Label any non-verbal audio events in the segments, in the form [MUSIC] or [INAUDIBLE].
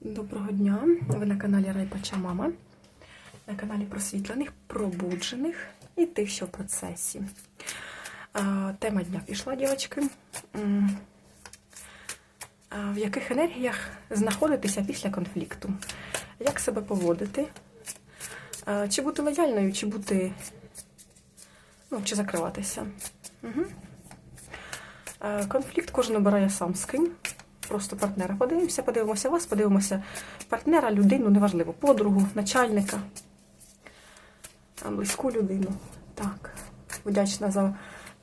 Доброго дня! Ви на каналі Райпача Мама, на каналі просвітлених, пробуджених і тих, що в процесі. Тема дня пішла, дівчатки. В яких енергіях знаходитися після конфлікту? Як себе поводити? Чи бути лояльною, чи бути. Ну, чи закриватися? Угу. Конфлікт кожен обирає сам з ким просто партнера. Подивимося, подивимося вас, подивимося партнера, людину, неважливо, подругу, начальника, близьку людину. Так, вдячна за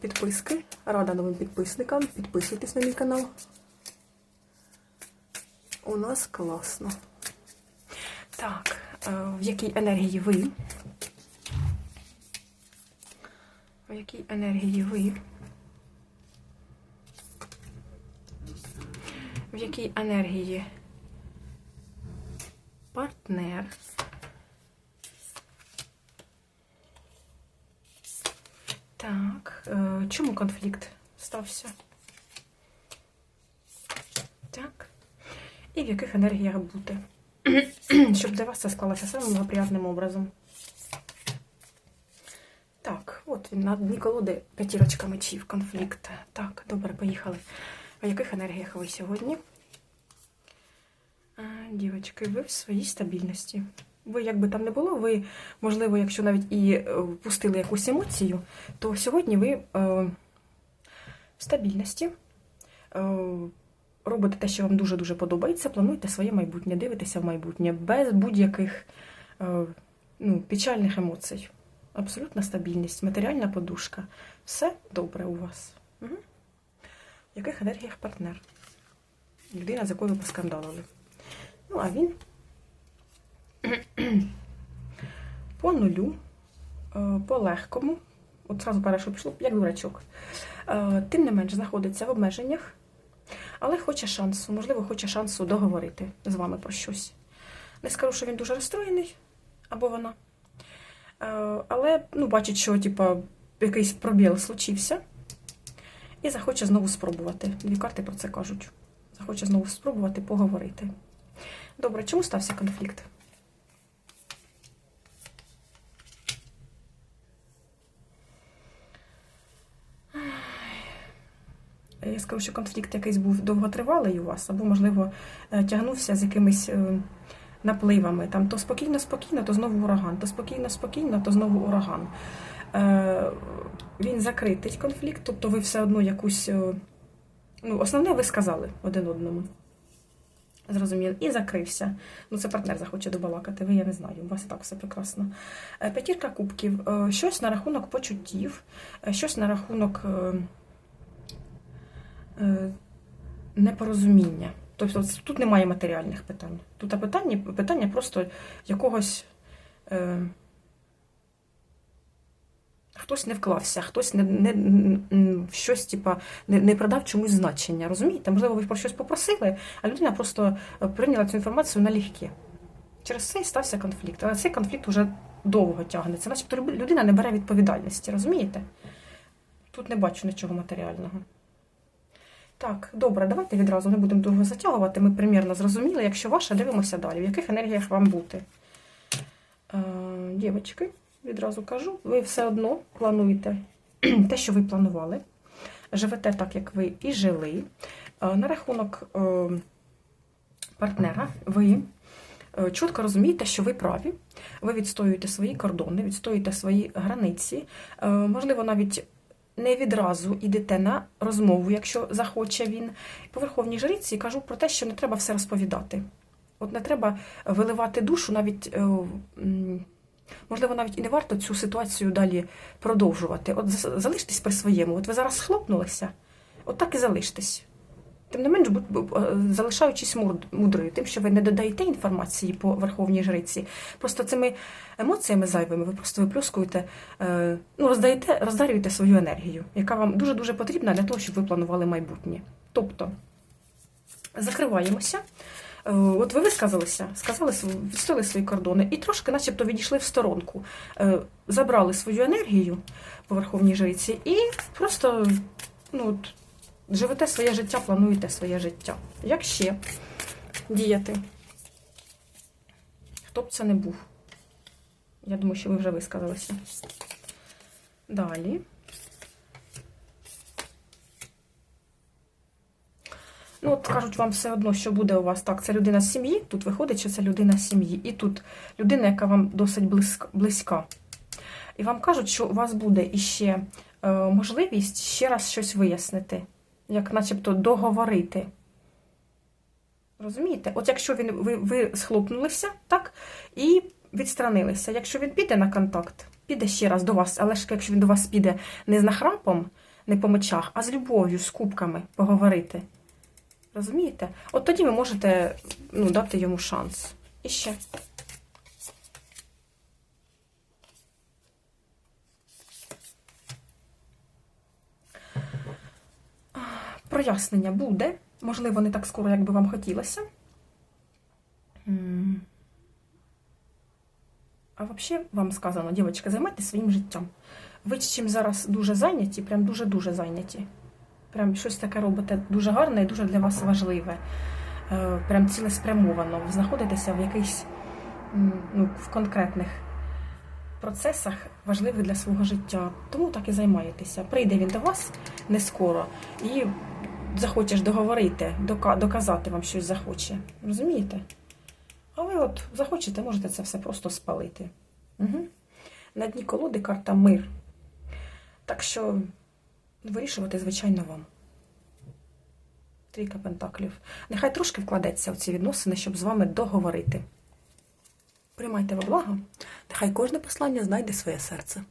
підписки. Рада новим підписникам. Підписуйтесь на мій канал. У нас класно. Так, е, в якій енергії ви? В якій енергії ви? В якій енергії партнер. Так, е, чому конфлікт стався? Так. І в яких енергіях бути? [CLEARS THROAT] Щоб для вас це склалося самим благоприятним образом. Так, от він на дні колоди п'ятірочка мечів, конфлікт. Так, добре, поїхали. В яких енергіях ви сьогодні? Дівочки, ви в своїй стабільності. Ви, як би там не було, ви, можливо, якщо навіть і е, впустили якусь емоцію, то сьогодні ви е, в стабільності. Е, робите те, що вам дуже-дуже подобається, плануєте своє майбутнє, дивитеся в майбутнє без будь-яких ну, печальних емоцій. Абсолютна стабільність, матеріальна подушка. Все добре у вас. Угу. Яких енергіях партнер? Людина, з якою ви поскандалили. Ну, а він [CLEARS THROAT] по нулю, е, по легкому, от зразу перше пішло, як дурачок. Е, Тим не менш, знаходиться в обмеженнях, але хоче шансу, можливо, хоче шансу договорити з вами про щось. Не скажу, що він дуже розстроєний, або вона. Е, Але ну, бачить, що типа, якийсь пробіл случився. І захоче знову спробувати. Дві карти про це кажуть. Захоче знову спробувати поговорити. Добре, чому стався конфлікт? Я скажу, що конфлікт якийсь був довготривалий у вас, або, можливо, е, тягнувся з якимись е, напливами. Там то спокійно-спокійно, то знову ураган, то спокійно-спокійно, то знову ураган. Е, Він закритий конфлікт, тобто ви все одно якусь. е, Ну, основне ви сказали один одному. Зрозуміло. І закрився. Ну, це партнер захоче добалакати, ви я не знаю, у вас і так все прекрасно. Е, П'ятірка кубків. Щось на рахунок почуттів, щось на рахунок непорозуміння. Тобто тут немає матеріальних питань. Тут питання, питання просто якогось. Хтось не вклався, хтось не, не, в щось, типа, не, не продав чомусь значення. Розумієте? Можливо, ви про щось попросили, а людина просто е, прийняла цю інформацію налегке. Через це і стався конфлікт. Але цей конфлікт вже довго тягнеться. Начебто людина не бере відповідальності, розумієте? Тут не бачу нічого матеріального. Так, добре, давайте відразу не будемо довго затягувати. Ми примірно зрозуміли. Якщо ваша, дивимося далі. В яких енергіях вам бути? Е, дівочки, відразу кажу, ви все одно плануєте [CLEARS THROAT] те, що ви планували. Живете так, як ви і жили. Е, на рахунок е, партнера ви е, чітко розумієте, що ви праві. Ви відстоюєте свої кордони, відстоюєте свої границі. Можливо, навіть не відразу йдете на розмову, якщо захоче він. По верховній жриці кажу про те, що не треба все розповідати. От не треба виливати душу, навіть можливо, навіть і не варто цю ситуацію далі продовжувати. От залиштесь при своєму. От ви зараз схлопнулися, от так і залиштесь. Тим не менш, е, залишаючись мудрою, тим, що ви не додаєте інформації по верховній жриці, просто цими емоціями зайвими ви просто виплюскуєте, е, ну, роздаєте, роздарюєте свою енергію, яка вам дуже-дуже потрібна для того, щоб ви планували майбутнє. Тобто, закриваємося. Е, От ви висказалися, сказали відстояли свої кордони і трошки, начебто, відійшли в сторонку, Е, забрали свою енергію по верховній жриці і просто ну, от, живете своє життя, плануєте своє життя. Як ще діяти? хто б це не був. Я думаю, що ви вже висказалися. Далі. Ну, от кажуть вам все одно, що буде у вас так. Це людина з сім'ї, тут виходить, що це людина з сім'ї. І тут людина, яка вам досить близька. І вам кажуть, що у вас буде іще е, можливість ще раз щось вияснити, як начебто договорити. Розумієте? От якщо він, ви, ви схлопнулися, так, і відстранилися. Якщо він піде на контакт, піде ще раз до вас, але ж якщо він до вас піде не з нахрапом, не по мечах, а з любов'ю, з кубками поговорити. Розумієте? От тоді ви можете ну, дати йому шанс. І ще. Прояснення буде. Можливо, не так скоро, як би вам хотілося. А взагалі, вам сказано, дівчатка, займайтеся своїм життям. Ви чим зараз дуже зайняті, прям дуже-дуже зайняті. Прям щось таке робите дуже гарне і дуже для вас важливе. Е, Прям цілеспрямовано. Ви знаходитеся в якихось ну, в конкретних процесах важливих для свого життя. Тому так і займаєтеся. Прийде він до вас не скоро і захочеш договорити, доказати вам щось захоче. Розумієте? А ви от захочете, можете це все просто спалити. Угу. На дні колоди карта мир. Так що вирішувати, звичайно, вам. Трійка пентаклів. Нехай трошки вкладеться в ці відносини, щоб з вами договорити. Приймайте во благо. Нехай кожне послання знайде своє серце.